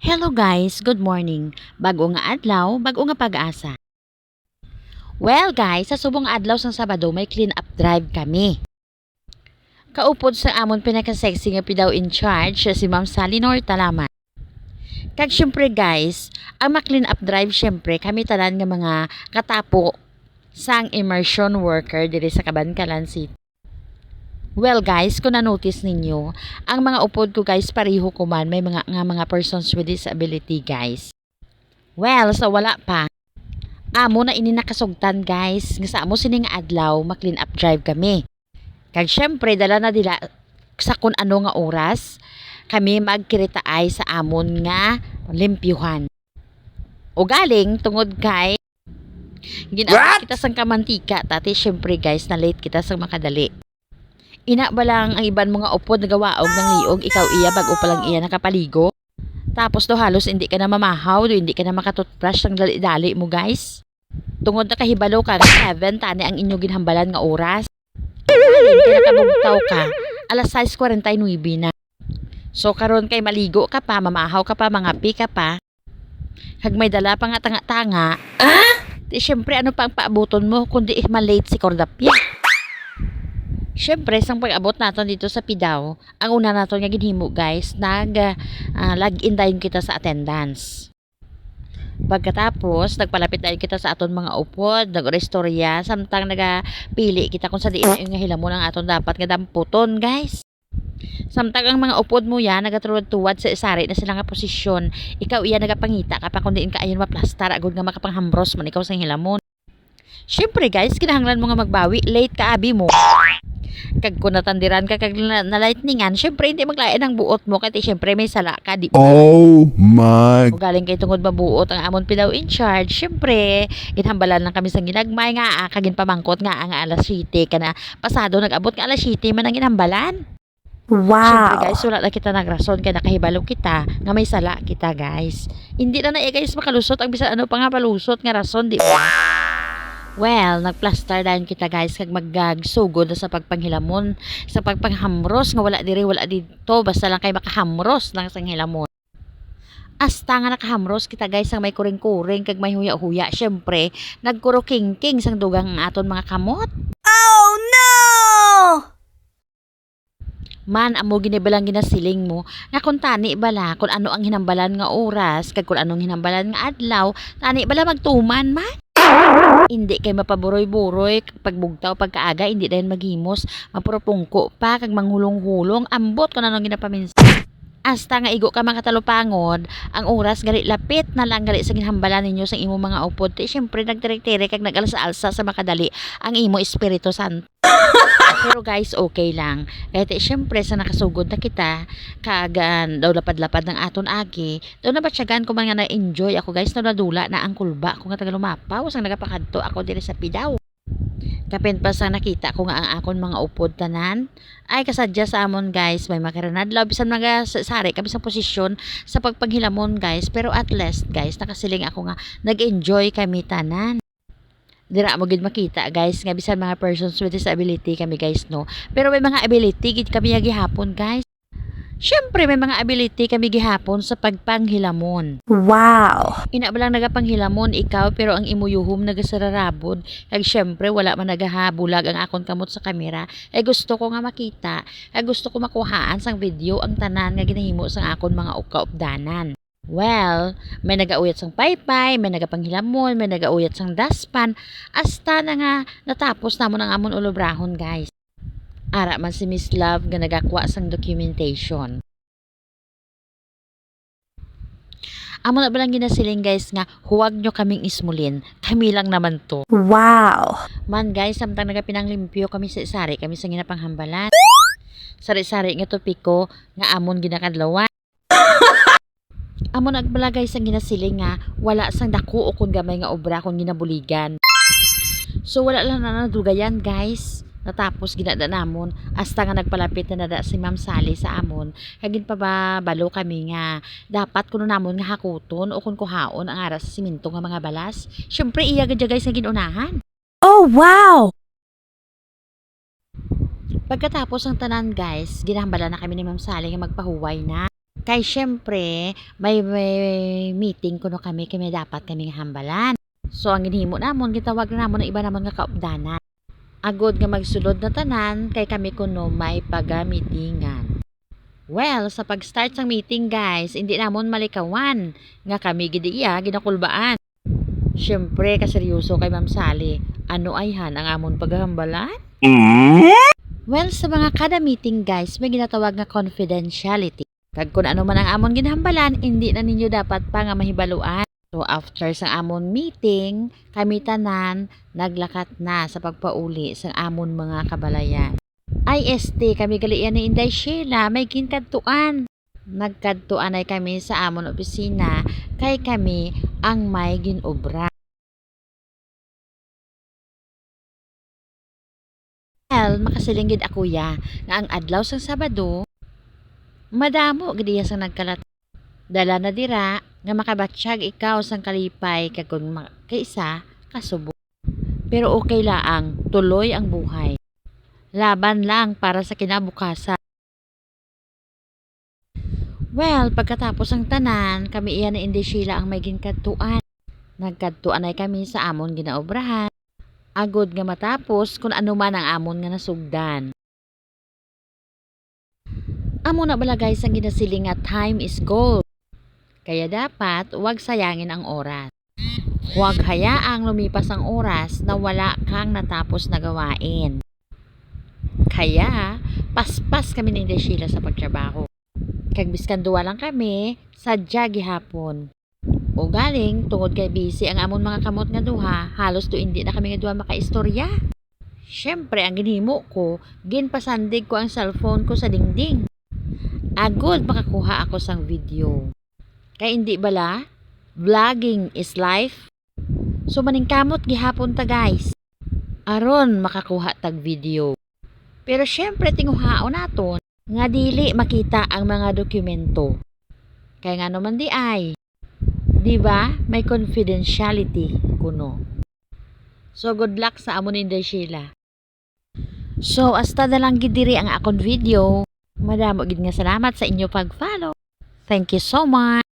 Hello guys, good morning. Bago nga adlaw, bago nga pag-asa. Well guys, sa subong adlaw sang Sabado may clean up drive kami. Kaupod sa amon pinaka-sexy nga pidaw in charge si Ma'am Sally Talaman. Kag syempre guys, ang ma-clean up drive syempre kami tanan nga mga katapo sang immersion worker diri sa Kabankalan City. Well guys, kung na-notice ninyo, ang mga upod ko guys pareho ko man may mga nga mga persons with disability guys. Well, sa wala pa. Amo na ini nakasugtan guys, nga sa amo sining adlaw ma-clean up drive kami. Kag syempre dala na dila sa kun ano nga oras kami magkiritaay sa amon nga limpyuhan. O galing tungod kay Ginabot kita sang kamantika, tati syempre guys, na late kita sang makadali. Ina ba lang ang iban mga upod nagawaog ng liog, ikaw iya bago pa lang iya nakapaligo? Tapos do halos hindi ka na mamahaw, do hindi ka na makatutbrush ng dali-dali mo guys. Tungod na kahibalo ka nga 7 tani ang inyo ginhambalan nga oras. Halin ka nakabugtaw ka, alas 6.49 na. So karon kay maligo ka pa, mamahaw ka pa, mangapi ka pa. Hag may dala pa nga tanga-tanga. Ah? Di syempre ano pa ang paabuton mo kundi malate si Cordapia. Syempre, sang pag-abot naton dito sa Pidaw, ang una naton nga ginhimo guys, nag ah, log-in tayo kita sa attendance. Pagkatapos, nagpalapit tayo kita sa aton mga upod, nag-restorya, samtang nagapili kita kung sa diin nga hilamon ang aton dapat nga damputon, guys. Samtang ang mga upod mo yan, nagatruwad-tuwad sa isari na sila nga posisyon, ikaw iya nagapangita ka pa kung diin ka ayon maplastar, agod nga makapanghambros man ikaw sa hilamon. Syempre guys, kinahanglan mo nga magbawi, late ka abi mo. Kag kung natandiran ka kag na, na lightningan, syempre hindi maglain ang buot mo kaya syempre may sala ka, di ba? Oh my Kung galing kay tungod mabuot ang amon pidaw in charge, syempre, ginhambalan lang kami sa ginagmay nga, ah, kagin pamangkot nga ang alas 7 kana pasado nag-abot nga alas 7 man ang ginhambalan. Syempre guys, wala na kita nagrason kaya nakahibalo kita nga may sala kita guys. Hindi na na eh, guys makalusot ang bisan ano pa nga palusot nga rason, di ba? Well, nagplaster dahil kita guys kag maggagsugod sa pagpanghilamon, sa pagpanghamros nga wala diri wala dito basta lang kay makahamros lang sang hilamon. Asta nga nakahamros kita guys ang may kuring-kuring kag may huya-huya. Syempre, nagkuro-king-king sang dugang ang aton mga kamot. Oh no! Man, amo ginibalang ginasiling mo, nga kung tani bala, kung ano ang hinambalan nga oras, kag kung anong hinambalan nga adlaw, tani bala magtuman man. Hindi kay mapaburoy-buroy pagbugtaw pagkaaga hindi dahil maghimos. Mapurupungko pa kag manghulong-hulong ambot kung anong ginapaminsan Asta nga igo ka makatalupangod, ang oras gali lapit na lang gali sa ginhambalan ninyo sa imo mga upod. Ti syempre nagtere kag nag-alsa-alsa sa makadali ang imo Espiritu Santo. Pero guys, okay lang. Kahit eh, syempre sa nakasugod na kita, kagan daw lapad-lapad ng aton agi, daw na batyagan ko man nga na-enjoy ako guys, na nadula na ang kulba ko nga taga lumapaw, sang nagapakadto ako diri sa pidaw. Kapin pa sa nakita ko nga ang akon mga upod tanan, ay kasadya sa amon guys, may makaranadlaw, bisan mga sa- sari kami sa posisyon sa pagpanghilamon guys, pero at least guys, nakasiling ako nga, nag-enjoy kami tanan. Dira mo gid makita guys nga bisan mga persons with disability kami guys no? Pero may mga ability gid kami gihapon guys Syempre may mga ability kami gihapon sa pagpanghilamon. Wow! Ina ba lang nagapanghilamon ikaw pero ang imuyuhom nagasararabod. Kag syempre wala man nagahabulag ang akon kamot sa kamera. Ay gusto ko nga makita. Ay gusto ko makuhaan sang video ang tanan nga ginahimo sang akon mga kaupdanan. Well, may nagauyat sang paypay, may nagapanghilamon, may nagauyat sang daspan, hasta na nga natapos namon ang amon ulobrahon guys. Ara man si Miss Love nga nagakwa sang documentation. Amo na ba lang ginasiling guys nga huwag nyo kaming ismulin. Kami lang naman to. Wow! Man guys, samtang nagapinang limpyo kami sa isari, kami sa ginapanghambalan. Sari-sari nga topiko nga amon ginakadlawan. amon nagbala guys ang ginasiling nga wala sang dako o kun gamay nga obra kung ginabuligan. So wala lang na nadugayan guys. Natapos ginada namon hasta nga nagpalapit na nada si Ma'am Sally sa amon. Kagin pa ba balo kami nga dapat kuno namon nga hakuton o kun kuhaon ang aras sa siminto nga mga balas. Syempre iya gid guys nga ginunahan. Oh wow! Pagkatapos ng tanan guys, ginahambala na kami ni Ma'am Sally nga magpahuway na. Kay syempre, may, may meeting kuno kami kay may dapat kaming hambalan. So ang ginhimo namon gitawag na namon ng iba namon nga kaupdanan. Agod nga magsulod na tanan kay kami kuno may pagamitingan. Well, sa pag-start sa meeting guys, hindi namon malikawan nga kami gidi iya ginakulbaan. Syempre, kaseryoso kay Ma'am Sally, ano ay han ang amon paghambalan? Well, sa mga kada meeting guys, may ginatawag nga confidentiality. Kag kung ano man ang amon ginhambalan, hindi na ninyo dapat pa nga mahibaluan. So after sa amon meeting, kami tanan naglakat na sa pagpauli sa amon mga kabalayan. IST kami galian ni Inday Sheila may kinkadtuan. Nagkadtuan ay kami sa amon opisina kay kami ang may ginobra. Well, makasilingid ako ya nga ang adlaw sa Sabado madamo gidi sa nagkalat dala na dira nga makabatsyag ikaw sang kalipay kag kun ma- kaisa kasubo. Pero okay laang, tuloy ang buhay. Laban lang para sa kinabukasan. Well, pagkatapos ang tanan, kami iyan na hindi sila ang may ginkadtuan. Nagkadtuan ay kami sa amon ginaobrahan. Agod nga matapos kung ano man ang amon nga nasugdan. Amo na bala guys ang ginasiling nga time is gold. Kaya dapat huwag sayangin ang oras. Huwag hayaang lumipas ang oras na wala kang natapos na gawain. Kaya, paspas kami ni Inday Sheila sa pagtrabaho. Kag biskan duwa lang kami, sadya gihapon. O galing, tungod kay busy ang amon mga kamot nga duha, halos to hindi na kami nga duha makaistorya. Siyempre, ang ginhimo ko, ginpasandig ko ang cellphone ko sa dingding. Agod makakuha ako sang video. Kay hindi bala, vlogging is life. So maningkamot gihapon ta guys. Aron makakuha tag video. Pero syempre tinguhaon naton nga dili makita ang mga dokumento. Kaya nga naman di ay. Di ba? May confidentiality kuno. So good luck sa amon ni Sheila. So hasta na lang gid diri ang akong video. Madamo gid nga salamat sa inyo pag-follow. Thank you so much.